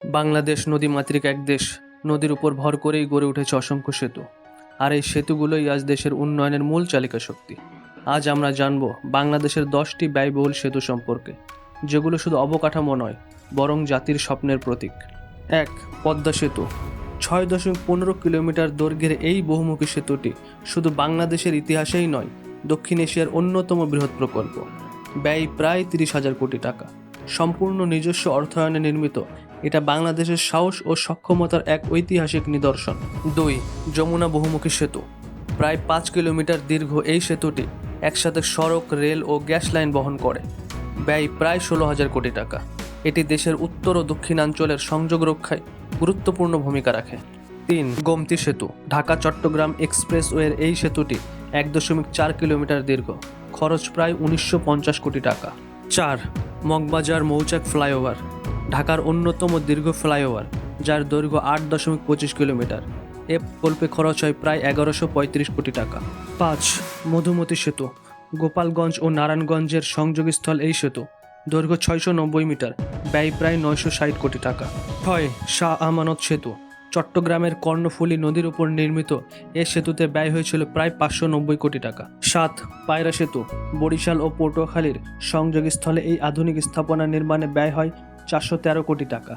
বাংলাদেশ নদীমাতৃক এক দেশ, নদীর উপর ভর করেই গড়ে উঠেছে অসংখ্য সেতু। আর এই সেতুগুলোই আজ দেশের উন্নয়নের মূল চালিকা শক্তি। আজ আমরা জানব বাংলাদেশের দশটি ব্যয়বহুল সেতু সম্পর্কে, যেগুলো শুধু অবকাঠামো নয়, বরং জাতির স্বপ্নের প্রতীক। এক, পদ্মা সেতু। ছয় দশমিক পনেরো কিলোমিটার দৈর্ঘ্যের এই বহুমুখী সেতুটি শুধু বাংলাদেশের ইতিহাসেই নয়, দক্ষিণ এশিয়ার অন্যতম বৃহৎ প্রকল্প। ব্যয় প্রায় তিরিশ হাজার কোটি টাকা। সম্পূর্ণ নিজস্ব অর্থায়নে নির্মিত এটা বাংলাদেশের সাহস ও সক্ষমতার এক ঐতিহাসিক নিদর্শন। দুই, যমুনা বহুমুখী সেতু। প্রায় পাঁচ কিলোমিটার দীর্ঘ এই সেতুটি একসাথে সড়ক, রেল ও গ্যাস লাইন বহন করে। ব্যয় প্রায় ষোলো হাজার কোটি টাকা। এটি দেশের উত্তর ও দক্ষিণাঞ্চলের সংযোগ রক্ষায় গুরুত্বপূর্ণ ভূমিকা রাখে। তিন, গোমতী সেতু। ঢাকা চট্টগ্রাম এক্সপ্রেসওয়ের এই সেতুটি এক দশমিক চার কিলোমিটার দীর্ঘ। খরচ প্রায় উনিশশো পঞ্চাশ কোটি টাকা। চার, মগবাজার মৌচাক ফ্লাইওভার। ঢাকার অন্যতম দীর্ঘ ফ্লাইওভার, যার দৈর্ঘ্য আট দশমিক পঁচিশ কিলোমিটার। এ প্রকল্পে খরচ হয় প্রায় এগারোশো পঁয়ত্রিশ কোটি টাকা। পাঁচ, মধুমতি সেতু, গোপালগঞ্জ ও নারায়ণগঞ্জের সংযোগস্থল এই সেতু, দৈর্ঘ্য ছয়শো নব্বই মিটার, ব্যয় প্রায় নয়শো ষাট কোটি টাকা। ছয়, শাহ আমানত সেতু, চট্টগ্রামের কর্ণফুলী নদীর উপর নির্মিত এ সেতুতে ব্যয় হয়েছিল প্রায় পাঁচশো নব্বই কোটি টাকা। সাত, পায়রা সেতু, বরিশাল ও পটুয়াখালীর সংযোগস্থলে এই আধুনিক স্থাপনা নির্মাণে ব্যয় হয় চারশো তেরো কোটি টাকা।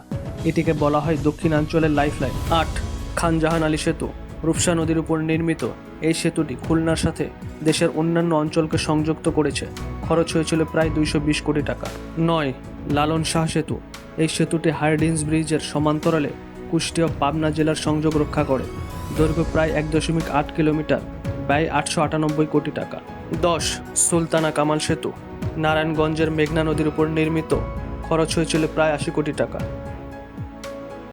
এটিকে বলা হয় দক্ষিণাঞ্চলের লাইফলাইন। আট, খানজাহান আলী সেতু, রূপসা নদীর উপর নির্মিত এই সেতুটি খুলনার সাথে দেশের অন্যান্য অঞ্চলকে সংযুক্ত করেছে। খরচ হয়েছিল প্রায় দুইশো বিশ কোটি টাকা। নয়, লালন শাহ সেতু, এই সেতুটি হার্ডিন্স ব্রিজের সমান্তরালে কুষ্টিয়া পাবনা জেলার সংযোগ রক্ষা করে। দৈর্ঘ্য প্রায় এক দশমিক আট কিলোমিটার, ব্যয় আটশো আটানব্বই কোটি টাকা। দশ, সুলতানা কামাল সেতু, নারায়ণগঞ্জের মেঘনা নদীর উপর নির্মিত খরচ হয়েছিল প্রায় আশি কোটি টাকা।